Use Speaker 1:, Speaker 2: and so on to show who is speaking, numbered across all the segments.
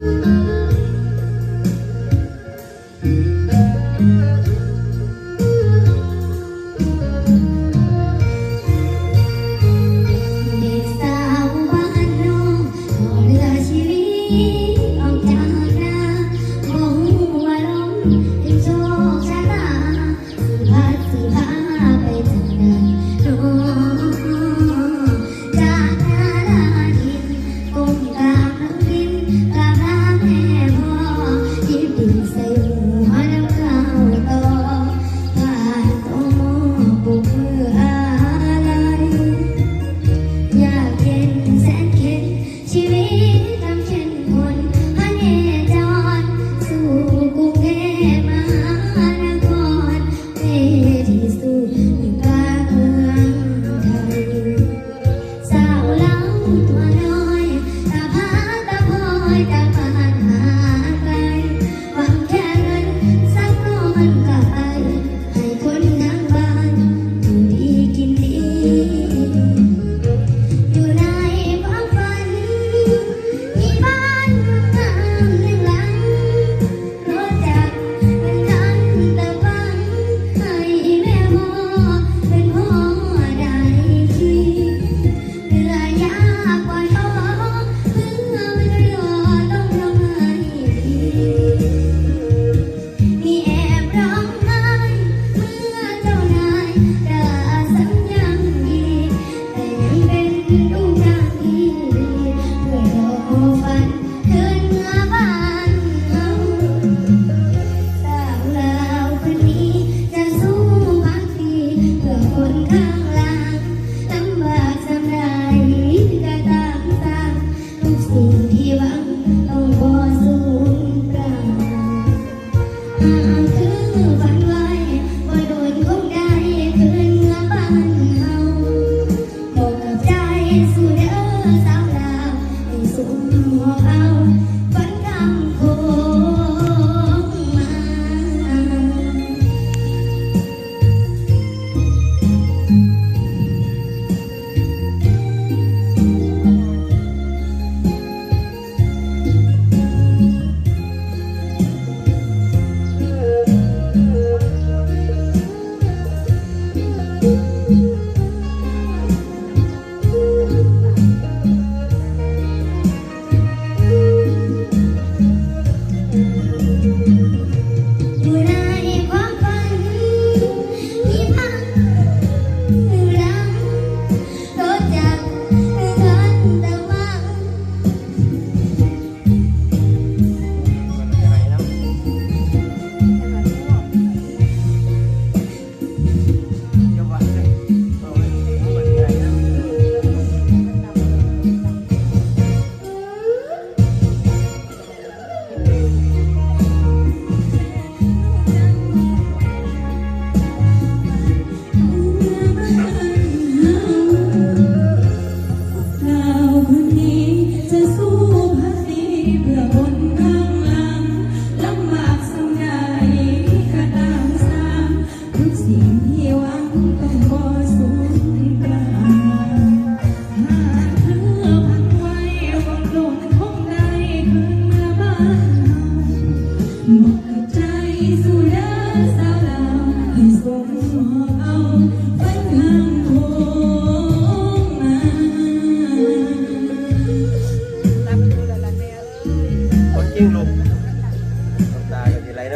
Speaker 1: Música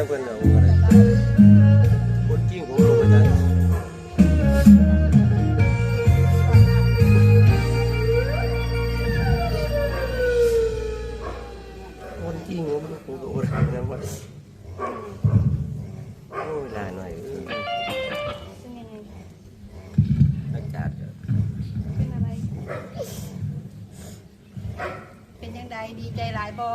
Speaker 1: เพิ่นเอาอะไรคนกิ้งของลูกาจัรย์คนกิ้งของลูก
Speaker 2: ผมก็อดนะว่าโอ้ยลาหน่อยอาก
Speaker 3: เป็นอะไร เป็นยังไงดีใจหลายบอ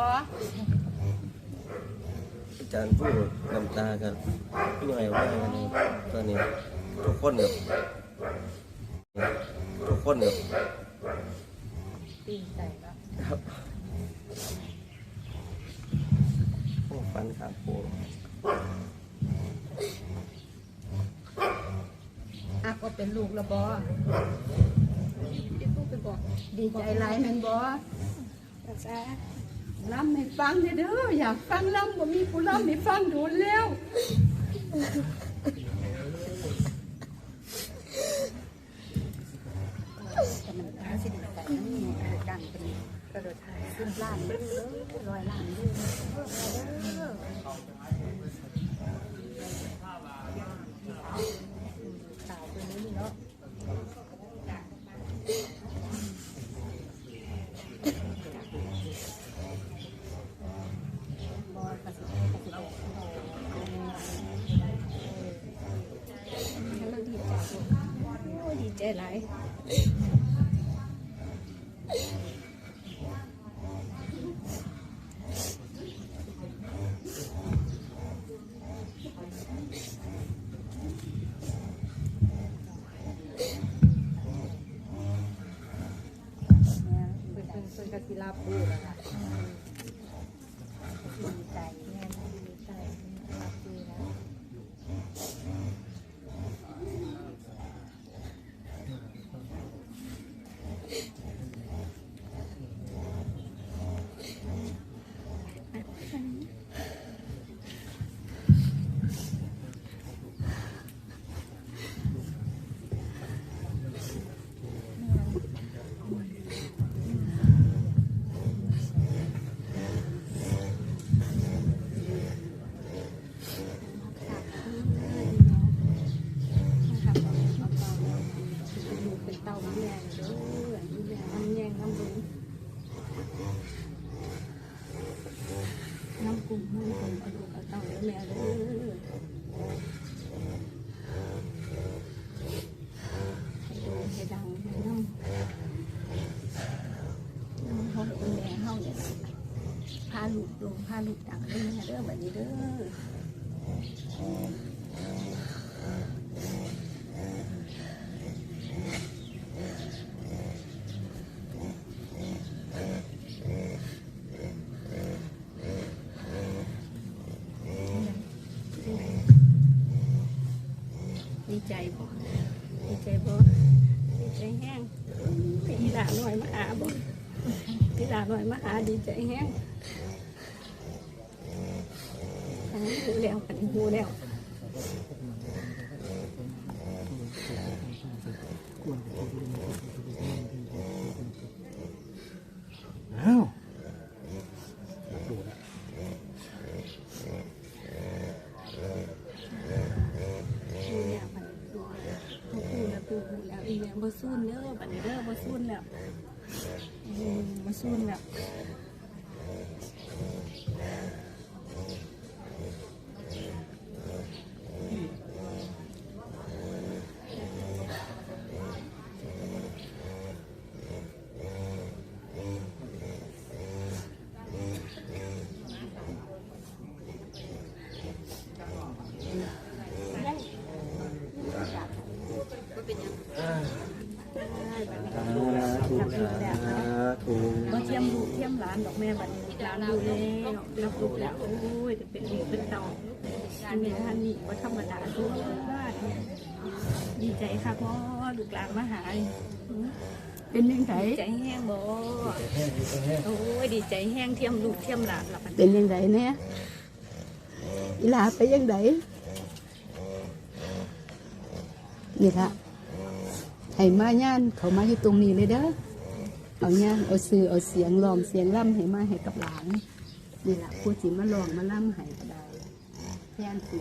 Speaker 2: การพูดนำตากันพี่หน่อยว่าตอนนี้ทุกคนกับทุกคนกับตื่
Speaker 3: นใจครับ
Speaker 2: ครับโอ้ฟันขาดโป
Speaker 3: อะก็เป็นลูกละบอดีใจไรแมนบอ
Speaker 1: จ้า
Speaker 3: ลำไม่ฟังเด้ออยากฟังล้ำบ่มีผู้ลำไม่ฟังโดนแล้ว
Speaker 4: ล้านเลยร้อยล้านเลย โอ้ดีใจหลาย
Speaker 3: เป็
Speaker 4: นเต่าแม่เด้อแม่น้ำแยงน้ำบุญน้ำกุ้งน้ำกุ้งกระดูกกระเต่าแม่เด้อให้ดังให้น้ำน้ำห้องเป็นแม่ห้องเนี่ยพาลูกลงพาลูกดังให้แม่เด้อแใจบ่ดีใจบ่ดีใจแห้งพี่ด่าหน่อยมาหาบ่พี่ด่าหน่อยมาหาดีใจแห้งอันนี้หูแล้วอันนี้หูแล้ว
Speaker 2: อ้าวดูนะ
Speaker 4: หูแล้วมันดูหูแล้วปูหูแล้ว ซูนเด้อบัดนี้เด้อบ่สู้แล้วอืมบ่สู้แล้ว
Speaker 2: สาธุ
Speaker 4: บ่เทียมลูกเทียมหลานดอกแม่บัดนี้หลานดูแล้วรับลูกแล้วโอ้ยจะเป็นลูกเป็นเต่าอันนี้ท่านนี่บ่ธรรมดาดูบ้านดีใจค่ะพ่อลูกหลานมาหาอืม
Speaker 3: เป็นยังไง
Speaker 4: ดีใจแห้งบ่โอ้ยดีใจแห้งเทียมลูกเทียมหลานละบัด
Speaker 3: เป็
Speaker 4: นี้
Speaker 3: นยังไงเนี่ยอีหลาไปยังไงนี่ละให้มาย่านเขามาอยู่ตรงนี้เลยเด้อ เอาเนี่ยเอาซื้อเอาเสียงลองเสียงล่ำให้มาให้กับหลานนี่แหละผู้จิมาลองมาล่ำให้ก็ได้แทนสิ